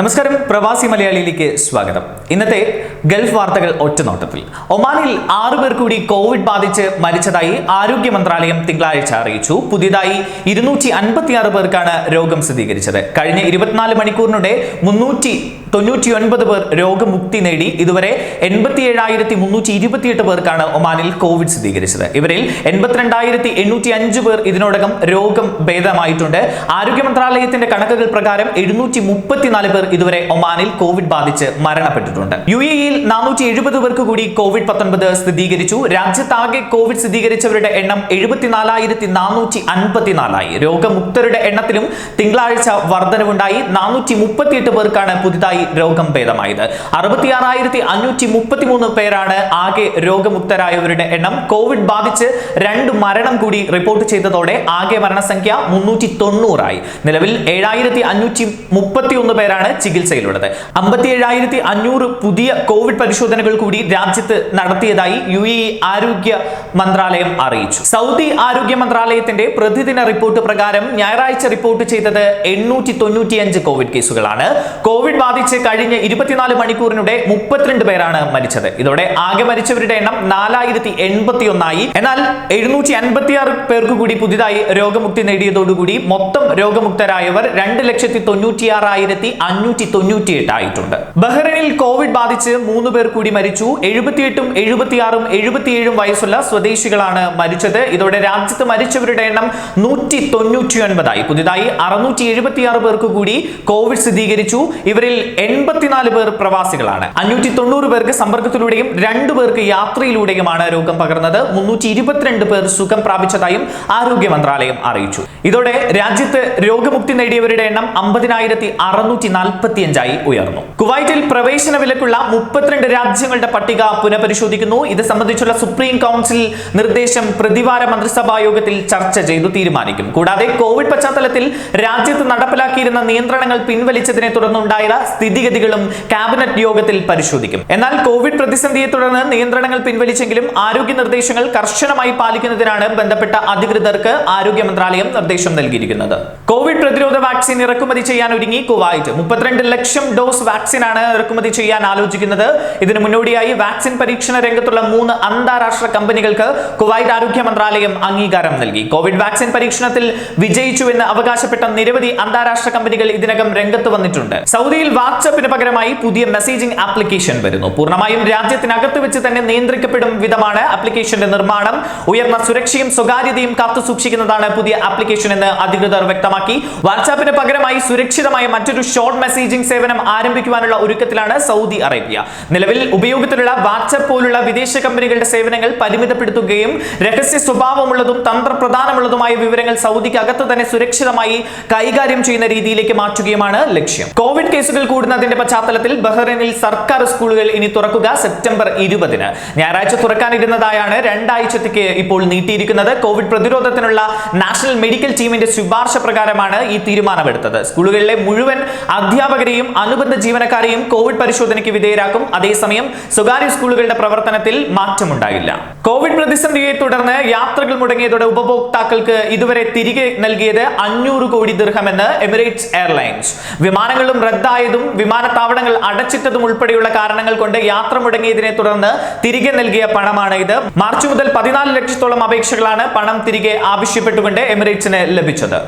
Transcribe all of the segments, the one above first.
നമസ്കാരം. പ്രവാസി മലയാളിയിലേക്ക് സ്വാഗതം. ഇന്നത്തെ ഗൾഫ് വാർത്തകൾ ഒറ്റനോട്ടത്തിൽ. ഒമാനിൽ ആറു പേർ കൂടി കോവിഡ് ബാധിച്ച് മരിച്ചതായി ആരോഗ്യ മന്ത്രാലയം തിങ്കളാഴ്ച അറിയിച്ചു. പുതിയതായി ഇരുന്നൂറ്റി അൻപത്തിയാറ് പേർക്കാണ് രോഗം സ്ഥിരീകരിച്ചത്. കഴിഞ്ഞ ഇരുപത്തിനാല് മണിക്കൂറിനിടെ മുന്നൂറ്റി തൊണ്ണൂറ്റി ഒൻപത് പേർ രോഗമുക്തി നേടി. ഇതുവരെ എൺപത്തി ഏഴായിരത്തി മുന്നൂറ്റി ഇരുപത്തിയെട്ട് പേർക്കാണ് ഒമാനിൽ കോവിഡ് സ്ഥിരീകരിച്ചത്. ഇവരിൽ എൺപത്തിരണ്ടായിരത്തി എണ്ണൂറ്റി അഞ്ച് പേർ ഇതിനോടകം രോഗം ഭേദമായിട്ടുണ്ട്. ആരോഗ്യ മന്ത്രാലയത്തിന്റെ കണക്കുകൾ പ്രകാരം എഴുന്നൂറ്റി മുപ്പത്തിനാല് പേർ ഇതുവരെ ഒമാനിൽ കോവിഡ് ബാധിച്ച് മരണപ്പെട്ടിട്ടുണ്ട്. യു എയിൽ നാനൂറ്റി എഴുപത് പേർക്ക് കൂടി കോവിഡ് പത്തൊൻപത് സ്ഥിരീകരിച്ചു. രാജ്യത്താകെ കോവിഡ് സ്ഥിരീകരിച്ചവരുടെ എണ്ണം എഴുപത്തിനാലായിരത്തി നാനൂറ്റി അൻപത്തിനാലായി രോഗമുക്തരുടെ എണ്ണത്തിലും തിങ്കളാഴ്ച വർധനവുണ്ടായി. നാനൂറ്റി മുപ്പത്തിയെട്ട് പേർക്കാണ് പുതുതായി രോഗം ഭേദമായത്. അറുപത്തിയാറായിരത്തി അഞ്ഞൂറ്റി മുപ്പത്തിമൂന്ന് പേരാണ് ആകെ രോഗമുക്തരായവരുടെ എണ്ണം. കോവിഡ് ബാധിച്ച് രണ്ട് മരണം കൂടി റിപ്പോർട്ട് ചെയ്തതോടെ ആകെ മരണസംഖ്യ മുന്നൂറ്റി തൊണ്ണൂറായി നിലവിൽ ഏഴായിരത്തി അഞ്ഞൂറ്റി മുപ്പത്തി ഒന്ന് പേരാണ് ചികിത്സയിലുള്ളത്. അമ്പത്തി ഏഴായിരത്തി അഞ്ഞൂറ് പുതിയ കോവിഡ് പരിശോധനകൾ കൂടി രാജ്യത്ത് നടത്തിയതായി യു എ ആരോഗ്യ മന്ത്രാലയം അറിയിച്ചു. സൗദി ആരോഗ്യ മന്ത്രാലയത്തിന്റെ പ്രതിദിന റിപ്പോർട്ട് പ്രകാരം ഞായറാഴ്ച റിപ്പോർട്ട് ചെയ്തത് എണ്ണൂറ്റി തൊണ്ണൂറ്റിയഞ്ച് കോവിഡ് കേസുകളാണ്. കോവിഡ് ബാധിച്ച് കഴിഞ്ഞ ഇരുപത്തിനാല് മണിക്കൂറിനിടെ മുപ്പത്തിരണ്ട് പേരാണ് മരിച്ചത്. ഇതോടെ ആകെ മരിച്ചവരുടെ എണ്ണം നാലായിരത്തി എൺപത്തി ഒന്നായി എന്നാൽ എഴുന്നൂറ്റി അൻപത്തി ആറ് പേർക്ക് കൂടി പുതിയതായി രോഗമുക്തി നേടിയതോടുകൂടി മൊത്തം രോഗമുക്തരായവർ രണ്ട് ലക്ഷത്തി തൊണ്ണൂറ്റിയാറായിരത്തി അഞ്ഞൂറ്റി തൊണ്ണൂറ്റി എട്ട് ആയിട്ടുണ്ട് ബഹ്റൈനിൽ കോവിഡ് ബാധിച്ച് മൂന്ന് പേർ കൂടി മരിച്ചു. എഴുപത്തിയെട്ടും എഴുപത്തിയാറും എഴുപത്തിയേഴും വയസ്സുള്ള സ്വദേശികളാണ് മരിച്ചത്. ഇതോടെ രാജ്യത്ത് മരിച്ചവരുടെ എണ്ണം നൂറ്റി തൊണ്ണൂറ്റി ഒൻപതായി പുതിയതായി അറുന്നൂറ്റി എഴുപത്തിയാറ് പേർക്ക് കൂടി കോവിഡ് സ്ഥിരീകരിച്ചു. ഇവരിൽ എൺപത്തിനാല് പേർ പ്രവാസികളാണ്. അഞ്ഞൂറ്റി തൊണ്ണൂറ് പേർക്ക് സമ്പർക്കത്തിലൂടെയും രണ്ടു പേർക്ക് യാത്രയിലൂടെയുമാണ് രോഗം പകർന്നത്. മുന്നൂറ്റി ഇരുപത്തിരണ്ട് പേർ സുഖം പ്രാപിച്ചതായും ആരോഗ്യ മന്ത്രാലയം അറിയിച്ചു. ഇതോടെ രാജ്യത്ത് രോഗമുക്തി നേടിയവരുടെ എണ്ണം അമ്പതിനായിരത്തി അറുന്നൂറ്റി നാൽപ്പത്തിയഞ്ചായി ഉയർന്നു. കുവൈറ്റിൽ പ്രവേശന വിലക്കുള്ള മുപ്പത്തിരണ്ട് രാജ്യങ്ങളുടെ പട്ടിക പുനഃപരിശോധിക്കുന്നു. ഇത് സംബന്ധിച്ചുള്ള സുപ്രീം കൗൺസിൽ നിർദ്ദേശം പ്രതിവാര മന്ത്രിസഭാ യോഗത്തിൽ ചർച്ച ചെയ്തു തീരുമാനിക്കും. കൂടാതെ കോവിഡ് പശ്ചാത്തലത്തിൽ രാജ്യത്ത് നടപ്പിലാക്കിയിരുന്ന നിയന്ത്രണങ്ങൾ പിൻവലിച്ചതിനെ തുടർന്നുണ്ടായ സ്ഥിതിഗതികളും ക്യാബിനറ്റ് യോഗത്തിൽ പരിശോധിക്കും. എന്നാൽ കോവിഡ് പ്രതിസന്ധിയെ തുടർന്ന് നിയന്ത്രണങ്ങൾ പിൻവലിച്ചെങ്കിലും ആരോഗ്യ നിർദ്ദേശങ്ങൾ കർശനമായി പാലിക്കുന്നതിനാണ് ബന്ധപ്പെട്ട അധികൃതർക്ക് ആരോഗ്യ മന്ത്രാലയം നിർദ്ദേശം നൽകിയിരിക്കുന്നത്. കോവിഡ് പ്രതിരോധ വാക്സിൻ ഇറക്കുമതി ചെയ്യാൻ ഒരുങ്ങി കുവൈറ്റ്. മുപ്പത്തിരണ്ട് ലക്ഷം ഡോസ് വാക്സിൻ ആണ് ഇറക്കുമതി ചെയ്യാൻ ആലോചിക്കുന്നത്. ഇതിന് മുന്നോടിയായി വാക്സിൻ പരീക്ഷണ രംഗത്തുള്ള മൂന്ന് അന്താരാഷ്ട്ര കമ്പനികൾക്ക് കുവൈറ്റ് ആരോഗ്യ മന്ത്രാലയം അംഗീകാരം നൽകി. കോവിഡ് വാക്സിൻ പരീക്ഷണത്തിൽ വിജയിച്ചു വിജയിച്ചുവെന്ന് അവകാശപ്പെട്ട നിരവധി അന്താരാഷ്ട്ര കമ്പനികൾ ഇതിനകം രംഗത്ത് വന്നിട്ടുണ്ട്. സൗദിയിൽ വാട്സപ്പിന് പകരമായി പുതിയ മെസ്സേജിംഗ് ആപ്ലിക്കേഷൻ വരുന്നു. പൂർണമായും രാജ്യത്തിനകത്ത് വെച്ച് തന്നെ നിയന്ത്രിക്കപ്പെടും വിധമാണ് ആപ്ലിക്കേഷന്റെ നിർമ്മാണം. ഉയർന്ന സുരക്ഷയും സ്വകാര്യതയും കാത്തു സൂക്ഷിക്കുന്നതാണ് പുതിയ ആപ്ലിക്കേഷൻ എന്ന് അധികൃതർ വ്യക്തമാക്കി. വാട്സാപ്പിന് പകരമായി സുരക്ഷിതമായ മറ്റൊരു ഷോർട്ട് മെസ്സേജിംഗ് സേവനം ആരംഭിക്കുവാനുള്ള ഒരുക്കത്തിലാണ് സൗദി അറേബ്യ. നിലവിൽ ഉപയോഗത്തിലുള്ള വാട്സപ്പ് പോലുള്ള വിദേശ കമ്പനികളുടെ സേവനങ്ങൾ പരിമിതപ്പെടുത്തുകയും രഹസ്യ സ്വഭാവമുള്ളതും തന്ത്രപ്രധാനമുള്ളതുമായ വിവരങ്ങൾ സൗദിക്ക് അകത്ത് തന്നെ സുരക്ഷിതമായി കൈകാര്യം ചെയ്യുന്ന രീതിയിലേക്ക് മാറ്റുകയുമാണ് ലക്ഷ്യം. കോവിഡ് കേസുകൾ കൂടുന്നതിന്റെ പശ്ചാത്തലത്തിൽ ബഹ്റൈനിൽ സർക്കാർ സ്കൂളുകൾ ഇനി തുറക്കുക സെപ്റ്റംബർ ഇരുപതിന്. ഞായറാഴ്ച തുറക്കാനിരുന്നതായാണ് രണ്ടാഴ്ചത്തേക്ക് ഇപ്പോൾ നീട്ടിയിരിക്കുന്നത്. കോവിഡ് പ്രതിരോധത്തിനുള്ള നാഷണൽ മെഡിക്കൽ ടീമിന്റെ ശുപാർശ പ്രകാരമാണ് ഈ തീരുമാനമെടുത്തത്. സ്കൂളുകളിലെ മുഴുവൻ അധ്യാപകരെയും അനുബന്ധ ജീവനക്കാരെയും കോവിഡ് പരിശോധനയ്ക്ക് വിധേയരാക്കും. അതേസമയം സ്വകാര്യ സ്കൂളുകളുടെ പ്രവർത്തനത്തിൽ മാറ്റമുണ്ടായില്ല കോവിഡ് പ്രതിസന്ധിയെ തുടർന്ന് യാത്രകൾ മുടങ്ങിയതോടെ ഉപഭോക്താക്കൾക്ക് ഇതുവരെ തിരികെ നൽകിയത് അഞ്ഞൂറ് കോടി ദീർഘമെന്ന് എമിറേറ്റ്സ് എയർലൈൻസ്. വിമാനങ്ങളും റദ്ദായതും വിമാനത്താവളങ്ങൾ അടച്ചിട്ടതും ഉൾപ്പെടെയുള്ള കാരണങ്ങൾ കൊണ്ട് യാത്ര മുടങ്ങിയതിനെ തുടർന്ന് തിരികെ നൽകിയ പണമാണ് ഇത്. മാർച്ച് മുതൽ പതിനാല് ലക്ഷത്തോളം അപേക്ഷകളാണ് പണം തിരികെ ആവശ്യപ്പെട്ടുകൊണ്ട് എമിറേറ്റ്സിന് ലഭിച്ചത്.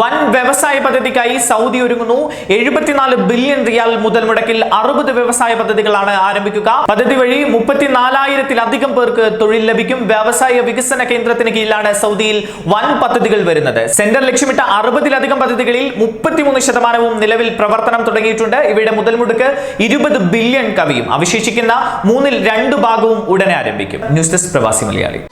വൻ വ്യവസായ പദ്ധതിക്കായി സൗദി ഒരുങ്ങുന്നു. എഴുപത്തിനാല് ബില്യൺ റിയാൽ മുതൽ മുടക്കിൽ അറുപത് വ്യവസായ പദ്ധതികളാണ് ആരംഭിക്കുക. പദ്ധതി വഴി മുപ്പത്തിനാലായിരത്തിലധികം പേർക്ക് തൊഴിൽ ലഭിക്കും. വ്യവസായ വികസന കേന്ദ്രത്തിന് കീഴിലാണ് സൗദിയിൽ വൻ പദ്ധതികൾ വരുന്നത്. സെന്റർ ലക്ഷ്യമിട്ട അറുപതിലധികം പദ്ധതികളിൽ മുപ്പത്തിമൂന്ന് ശതമാനവും നിലവിൽ പ്രവർത്തനം തുടങ്ങിയിട്ടുണ്ട്. ഇവയുടെ മുതൽ മുടക്ക് ഇരുപത് ബില്യൺ കവിയും. അവശേഷിക്കുന്ന മൂന്നിൽ രണ്ടു ഭാഗവും ഉടനെ ആരംഭിക്കും. ന്യൂസ് ഡെസ്ക് പ്രവാസി മലയാളി.